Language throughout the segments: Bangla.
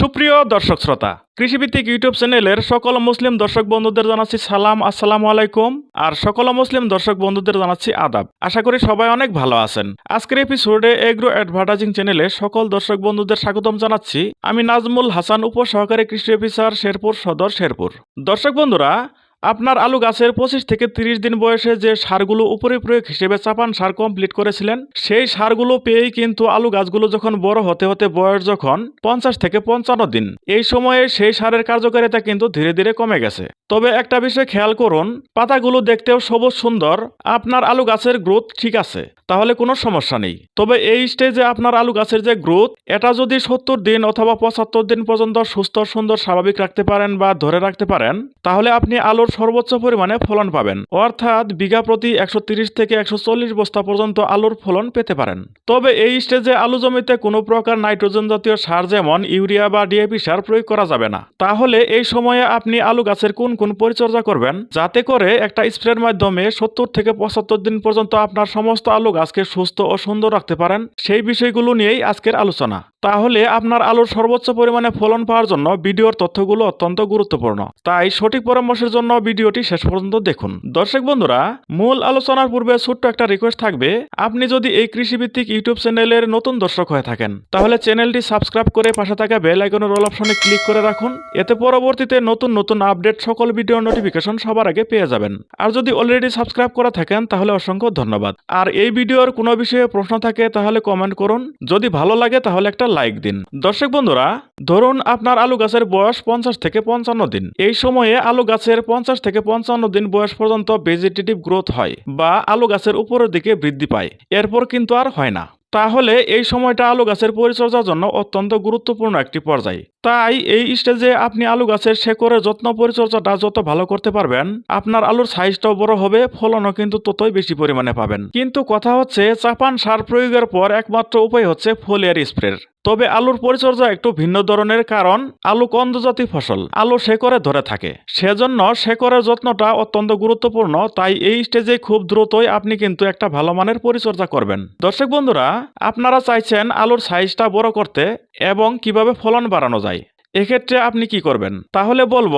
সুপ্রিয় দর্শক শ্রোতা, কৃষিভিত্তিক ইউটিউব চ্যানেলের সকল মুসলিম দর্শক বন্ধুদের জানাচ্ছি সালাম, আসসালাম আলাইকুম। আর সকল মুসলিম দর্শক বন্ধুদের জানাচ্ছি আদাব। আশা করি সবাই অনেক ভালো আছেন। আজকের এপিসোডে এগ্রো অ্যাডভার্টাইজিং চ্যানেলে সকল দর্শক বন্ধুদের স্বাগতম জানাচ্ছি। আমি নাজমুল হাসান, উপসহকারী কৃষি অফিসার শেরপুর সদর, শেরপুর। দর্শক বন্ধুরা আপনার আলু গাছের পঁচিশ থেকে তিরিশ দিন বয়সে যে সারগুলো উপরে প্রয়োগ হিসেবে চাপান সার কমপ্লিট করেছিলেন, সেই সারগুলো পেয়েই কিন্তু আলু গাছগুলো যখন বড় হতে হতে বয়স যখন পঞ্চাশ থেকে পঞ্চান্ন দিন। এই সময়ে সেই সারের কার্যকারিতা কিন্তু ধীরে ধীরে কমে গেছে। তবে একটা বিষয় খেয়াল করুন, পাতাগুলো দেখতেও সবুজ সুন্দর, আপনার আলু গাছের গ্রোথ ঠিক আছে, তাহলে কোনো সমস্যা নেই। তবে এই স্টেজে আপনার আলু গাছের যে গ্রোথ এটা যদি সত্তর দিন অথবা পঁচাত্তর দিন পর্যন্ত সুস্থ, সুন্দর, স্বাভাবিক রাখতে পারেন বা ধরে রাখতে পারেন, তাহলে আপনি আলুর সর্বোচ্চ পরিমাণে ফলন পাবেন। অর্থাৎ বিঘা প্রতি একশো থেকে একশো চল্লিশ বস্তা পর্যন্ত আলুর ফলন পেতে পারেন। তবে এই স্টেজে আলু জমিতে কোনো প্রকার নাইট্রোজেন জাতীয় সার যেমন ইউরিয়া বা ডিএপি সার প্রয়োগ করা যাবে না। তাহলে এই সময়ে আপনি আলু গাছের কোন কোন পরিচর্যা করবেন? যাতে করে একটা স্প্রের মাধ্যমে সত্তর থেকে পঁচাত্তর দিন পর্যন্ত আপনার সমস্ত আলু গাছকে সুস্থ ও সুন্দর রাখতে পারেন। সেই বিষয়গুলো নিয়েই আজকের আলোচনা। তাহলে আপনার আলুর সর্বোচ্চ পরিমাণে ফলন পাওয়ার জন্য ভিডিওর তথ্যগুলো অত্যন্ত গুরুত্বপূর্ণ। তাই সঠিক পরামর্শের জন্য ভিডিওটি শেষ পর্যন্ত দেখুন। দর্শক বন্ধুরা, মূল আলোচনার পূর্বে ছোট্ট একটা রিকোয়েস্ট থাকবে। আপনি যদি এই কৃষিভিত্তিক ইউটিউব চ্যানেলের নতুন দর্শক হয়ে থাকেন, তাহলে চ্যানেলটি সাবস্ক্রাইব করে পাশে থাকা বেল আইকনের রোল অপশনে ক্লিক করে রাখুন। এতে পরবর্তীতে নতুন নতুন আপডেট সকল ভিডিও নোটিফিকেশন সবার আগে পেয়ে যাবেন। আর যদি অলরেডি সাবস্ক্রাইব করা থাকেন, তাহলে অসংখ্য ধন্যবাদ। আর এই ভিডিওর কোনো বিষয়ে প্রশ্ন থাকে, তাহলে কমেন্ট করুন। যদি ভালো লাগে, তাহলে একটা লাইক দিন। দর্শক বন্ধুরা, ধরুন আপনার আলু গাছের বয়স পঞ্চাশ থেকে পঞ্চান্ন দিন। এই সময়ে আলু গাছের পঞ্চাশ থেকে পঞ্চান্ন দিন বয়স পর্যন্ত ভেজিটেটিভ গ্রোথ হয় বা আলু গাছের উপরের দিকে বৃদ্ধি পায়। এরপর কিন্তু আর হয় না। তাহলে এই সময়টা আলু গাছের পরিচর্যার জন্য অত্যন্ত গুরুত্বপূর্ণ একটি পর্যায়। তাই এই স্টেজে আপনি আলু গাছের শেকড়ের যত্ন পরিচর্যাটা যত ভালো করতে পারবেন, আপনার আলুর সাইজটাও বড় হবে, ফলনও কিন্তু ততই বেশি পরিমাণে পাবেন। কিন্তু কথা হচ্ছে, চাপান সার প্রয়োগের পর একমাত্র উপায় হচ্ছে ফোলিয়ার স্প্রের তবে আলুর পরিচর্যা একটু ভিন্ন ধরনের কারণ, আলু কন্দজাতি ফসল। আলু শেকরে ধরে থাকে। সেজন্য শেকরের যত্নটা অত্যন্ত গুরুত্বপূর্ণ, তাই এই স্টেজে খুব দ্রুতই আপনি কিন্তু একটা ভালো মানের পরিচর্যা করবেন। দর্শক বন্ধুরা, আপনারা চাইছেন আলুর সাইজটা বড় করতে এবং কীভাবে ফলন বাড়ানো যায়। এক্ষেত্রে আপনি কি করবেন? তাহলে বলব,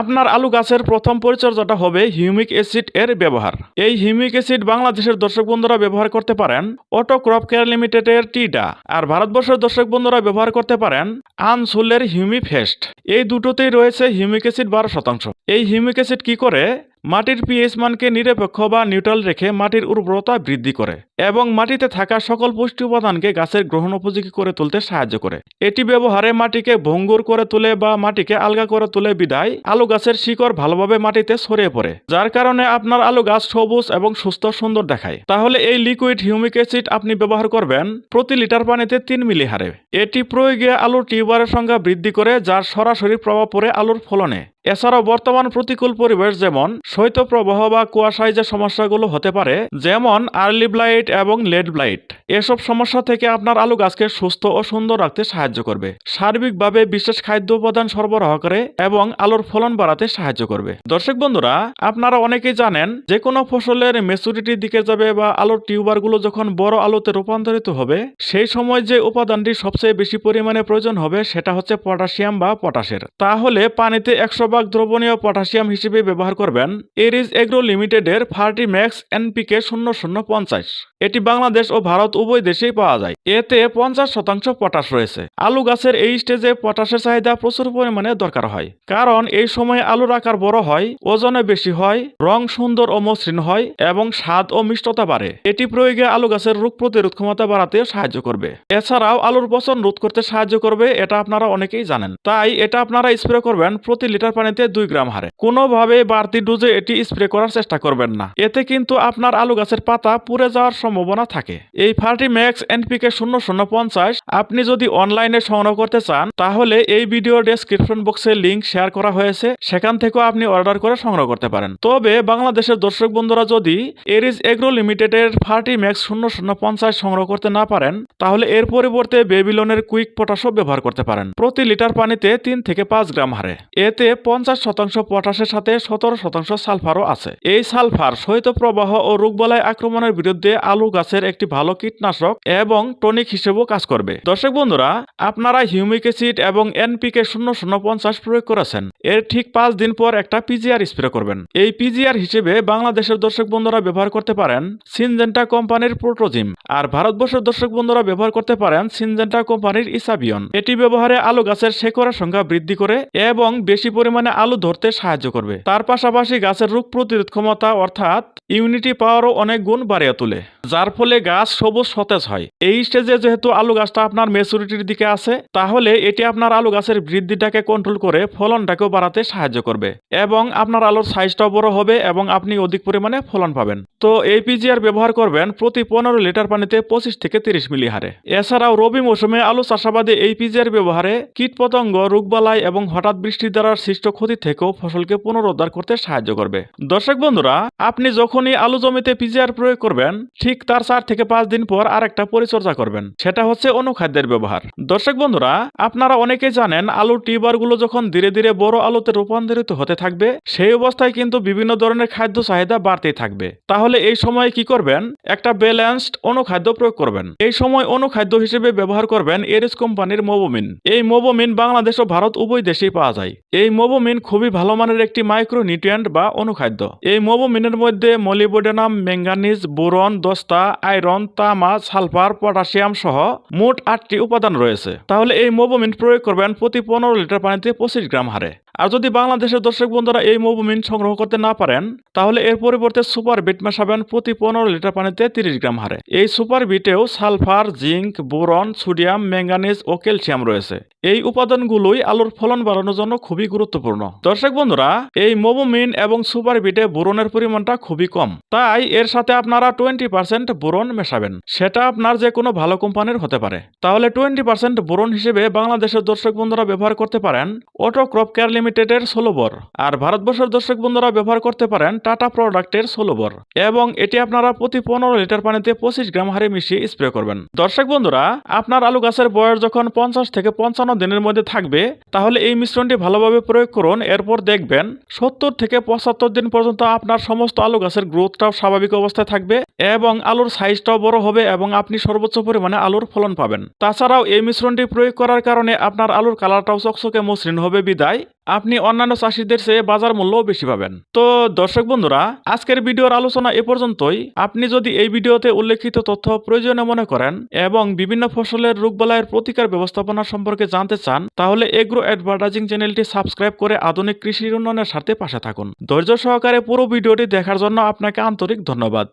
আপনার আলু গাছের প্রথম পরিচর্যাটা হবে হিউমিক অ্যাসিড এর ব্যবহার। এই হিউমিক অ্যাসিড বাংলাদেশের দর্শক বন্ধুরা ব্যবহার করতে পারেন অটো ক্রপ কেয়ার লিমিটেডের টিডা। আর ভারতবর্ষের দর্শক বন্ধুরা ব্যবহার করতে পারেন আনসুলের হিউমি ফেস্ট এই দুটোতেই রয়েছে হিউমিক অ্যাসিড বারো শতাংশ। এই হিউমিক অ্যাসিড কি করে? মাটির পিএইচ মানকে নিরপেক্ষ বা নিউট্রাল রেখে মাটির উর্বরতা বৃদ্ধি করে এবং মাটিতে থাকা সকল পুষ্টি উপাদানকে গাছের গ্রহণ উপযোগী করে তুলতে সাহায্য করে। এটি ব্যবহারে মাটিকে ভঙ্গুর করে তুলে বা মাটিকে আলগা করে তুলে বিদায় আলু গাছের শিকড় ভালোভাবে মাটিতে ছড়িয়ে পড়ে, যার কারণে আপনার আলু গাছ সবুজ এবং সুস্থ সুন্দর দেখায়। তাহলে এই লিকুইড হিউমিক অ্যাসিড আপনি ব্যবহার করবেন প্রতি লিটার পানিতে তিন মিলি হারে। এটি প্রয়োগে আলুর টিউবারের সংখ্যা বৃদ্ধি করে, যার সরাসরি প্রভাব পড়ে আলুর ফলনে। এছাড়াও বর্তমান প্রতিকূল পরিবেশ যেমন শৈত্যপ্রবাহ বা কুয়াশায় যে সমস্যাগুলো হতে পারে, যেমন আর্লি ব্লাইট এবং লেড ব্লাইট। এসব সমস্যা থেকে আপনার আলু গাছকে সুস্থ ও সুন্দর রাখতে সাহায্য করবে, সার্বিকভাবে বিশেষ খাদ্য উপাদান সরবরাহ করে এবং আলুর ফলন বাড়াতে সাহায্য করবে। দর্শক বন্ধুরা, আপনারা অনেকেই জানেন, যে কোনো ফসলের মেচুরিটির দিকে যাবে বা আলুর টিউবারগুলো যখন বড় আলুতে রূপান্তরিত হবে, সেই সময় যে উপাদানটি সবচেয়ে বেশি পরিমাণে প্রয়োজন হবে সেটা হচ্ছে পটাশিয়াম বা পটাশের। তাহলে পানিতে একশো ভাগ দ্রবণীয় পটাশিয়াম হিসেবে ব্যবহার করবেন। এরিজ এগ্রো লিমিটেডের ফার্টি ম্যাক্স এনপিকে শূন্য শূন্য পঞ্চাশ। এটি বাংলাদেশ ও ভারত উভয় দেশেই পাওয়া যায়। এতে পঞ্চাশ শতাংশ পটাশ রয়েছে। আলু গাছের এই স্টেজে পটাশের চাহিদা প্রচুর পরিমাণে দরকার হয়। কারণ এই সময় আলুর আকার বড় হয় ওজনে বেশি হয়, রং সুন্দর ও মসৃণ হয় এবং স্বাদ ও মিষ্টতা বাড়ে। এটি প্রয়োগে আলু গাছের রোগ প্রতিরোধ ক্ষমতা বাড়াতে সাহায্য করবে। এছাড়াও আলুর পচন রোধ করতে সাহায্য করবে, এটা আপনারা অনেকেই জানেন। তাই এটা আপনারা স্প্রে করবেন প্রতি লিটার পানিতে দুই গ্রাম হারে। কোনোভাবে বাড়তি ডোজে এটি স্প্রে করার চেষ্টা করবেন না। এতে কিন্তু আপনার আলু গাছের পাতা পুড়ে যাওয়ার সম্ভাবনা থাকে। এই ফার্টি ম্যাক্স এনপিকে শূন্য শূন্য পঞ্চাশ। আপনি যদি অনলাইনে সংগ্রহ করতে চান, তাহলে এই ভিডিও ডেসক্রিপশন বক্সে লিঙ্ক শেয়ার করা হয়েছে। সেখান থেকেও আপনি অর্ডার করে সংগ্রহ করতে পারেন। তবে বাংলাদেশের দর্শক বন্ধুরা যদি এরিজ এগ্রো লিমিটেডের ফার্টি ম্যাক্স শূন্য শূন্য পঞ্চাশ সংগ্রহ করতে না পারেন, তাহলে এর পরিবর্তে বেবিলনের কুইক পটাশও ব্যবহার করতে পারেন। প্রতি লিটার পানিতে তিন থেকে পাঁচ গ্রাম হারে। এতে পঞ্চাশ শতাংশ পটাশের সাথে সতেরো শতাংশ সালফারও আছে। এই সালফার শৈত প্রবাহ ও রোগবালাই আক্রমণের বিরুদ্ধে আলু গাছের একটি ভালো কীটনাশক এবং টনিক হিসেবেও কাজ করবে। দর্শক বন্ধুরা, আপনারা হিউমিক অ্যাসিড এবং এনপিকে শূন্য শূন্য পঞ্চাশ প্রয়োগ করেছেন। এর ঠিক পাঁচ দিন পর একটা পিজিআর স্প্রে করবেন। এই পিজিআর হিসেবে বাংলাদেশের দর্শক বন্ধুরা ব্যবহার করতে পারেন সিনজেন্টা কোম্পানির প্রোটোজিম। আর ভারতবর্ষের দর্শক বন্ধুরা ব্যবহার করতে পারেন সিনজেন্টা কোম্পানির ইসাবিয়ন। এটি ব্যবহারে আলু গাছের শেকড়ের সংখ্যা বৃদ্ধি করে এবং বেশি পরিমাণে আলু ধরতে সাহায্য করবে। তার পাশাপাশি গাছের রোগ প্রতিরোধ ক্ষমতা, অর্থাৎ ইউনিটি পাওয়ারও অনেক গুণ বাড়িয়ে তোলে, যার ফলে গাছ সবুজ, সতেজ হয়। এই স্টেজে যেহেতু আলু গাছটা আপনার মেচুরিটির দিকে আছে, তাহলে এটি আপনার আলু গাছের বৃদ্ধিটাকে কন্ট্রোল করে ফলনটাকেও বাড়াতে সাহায্য করবে এবং আপনার আলুর সাইজটাও বড় হবে এবং আপনি অধিক পরিমাণে ফলন পাবেন। তো এই পিজিআর ব্যবহার করবেন প্রতি পনেরো লিটার পানিতে পঁচিশ থেকে তিরিশ মিলি হারে এছাড়াও রবি মৌসুমে আলু চাষাবাদে এই পিজিআর ব্যবহারে কীটপতঙ্গ, রোগবালাই এবং হঠাৎ বৃষ্টির দ্বারা সৃষ্ট ক্ষতি থেকেও ফসলকে পুনরুদ্ধার করতে সাহায্য করবে। দর্শক বন্ধুরা, আপনি যখনই আলু জমিতে পিজিআর প্রয়োগ করবেন, ঠিক তার চার থেকে পাঁচ দিন পর আর একটা পরিচর্যা করবেন। সেটা হচ্ছে অনুখাদ্যের ব্যবহার। দর্শক বন্ধুরা, আপনারা অনেকেই জানেন আলুর টিউবারগুলো যখন ধীরে ধীরে বড় আলুতে রূপান্তরিত হতে থাকবে, সেই অবস্থায় কিন্তু বিভিন্ন ধরনের খাদ্য চাহিদা বাড়তেই থাকবে। তাহলে এই সময় কি করবেন? একটা ব্যালেন্সড অনুখাদ্য প্রয়োগ করবেন। এই সময় অনুখাদ্য হিসেবে ব্যবহার করবেন এরিস কোম্পানির মোবোমিন এই মোবোমিন বাংলাদেশ ও ভারত উভয় দেশেই পাওয়া যায়। এই মোবোমিন খুবই ভালো মানের একটি মাইক্রো নিউট্রিয়েন্ট বা অনুখাদ্য। এই মোবোমিনের মধ্যে মলিবোডেনাম, ম্যাঙ্গানিজ, বোরন, দস্তা, আয়রন, তামা, সালফার, পটাশিয়াম সহ মোট আটটি উপাদান রয়েছে। তাহলে এই মোবোমিন প্রয়োগ করবেন প্রতি পনেরো লিটার পানিতে পঁচিশ গ্রাম হারে। আর যদি বাংলাদেশের দর্শক বন্ধুরা এই মোবোমিন সংগ্রহ করতে না পারেন, তাহলে এর পরিবর্তে সুপার বিট মেশাবেন প্রতি পনেরো লিটার পানিতে তিরিশ গ্রাম হারে। এই super বিটেও sulphur, zinc, boron, sodium, manganese ও ক্যালসিয়াম রয়েছে। এই উপাদানগুলোই আলুর ফলন বাড়ানোর জন্য খুবই গুরুত্বপূর্ণ। দর্শক বন্ধুরা, এই মোবোমিন এবং সুপার বিটে বোরনের পরিমাণটা খুবই কম। তাই এর সাথে আপনারা টোয়েন্টি পার্সেন্ট বোরন মেশাবেন। সেটা আপনার যে কোনো ভালো কোম্পানির হতে পারে। তাহলে টোয়েন্টি পার্সেন্ট বোরন হিসেবে বাংলাদেশের দর্শক বন্ধুরা ব্যবহার করতে পারেন অটো ক্রপ কেয়ার লিমিটেডের সোলোবর আর ভারতবর্ষের দর্শক বন্ধুরা ব্যবহার করতে পারেন টাটা প্রোডাক্টের সোলোবর এবং এটি আপনারা প্রতি পনেরো লিটার পানিতে পঁচিশ গ্রাম হারে মিশিয়ে স্প্রে করবেন। দর্শক বন্ধুরা, আপনার আলু গাছের বয়স যখন পঞ্চাশ থেকে পঞ্চান্ন দিনের মধ্যে থাকবে, তাহলে এই মিশ্রণটি ভালোভাবে প্রয়োগ করুন। এরপর দেখবেন সত্তর থেকে পঁচাত্তর দিন পর্যন্ত আপনার সমস্ত আলু গাছের গ্রোথটাও স্বাভাবিক অবস্থায় থাকবে এবং আলুর সাইজটাও বড় হবে এবং আপনি সর্বোচ্চ পরিমাণে আলুর ফলন পাবেন। তাছাড়াও এই মিশ্রণটি প্রয়োগ করার কারণে আপনার আলুর কালারটাও চকচকে মসৃণ হবে বিদায়। আপনি অন্যান্য চাষিদের চেয়ে বাজার মূল্যও বেশি পাবেন। তো দর্শক বন্ধুরা, আজকের ভিডিওর আলোচনা এ পর্যন্তই। আপনি যদি এই ভিডিওতে উল্লেখিত তথ্য প্রয়োজনীয় মনে করেন এবং বিভিন্ন ফসলের রোগবালাইয়ের প্রতিকার ব্যবস্থাপনা সম্পর্কে জানতে চান, তাহলে এগ্রো অ্যাডভার্টাইজিং চ্যানেলটি সাবস্ক্রাইব করে আধুনিক কৃষির উন্নয়নের সাথে পাশে থাকুন। ধৈর্য সহকারে পুরো ভিডিওটি দেখার জন্য আপনাকে আন্তরিক ধন্যবাদ।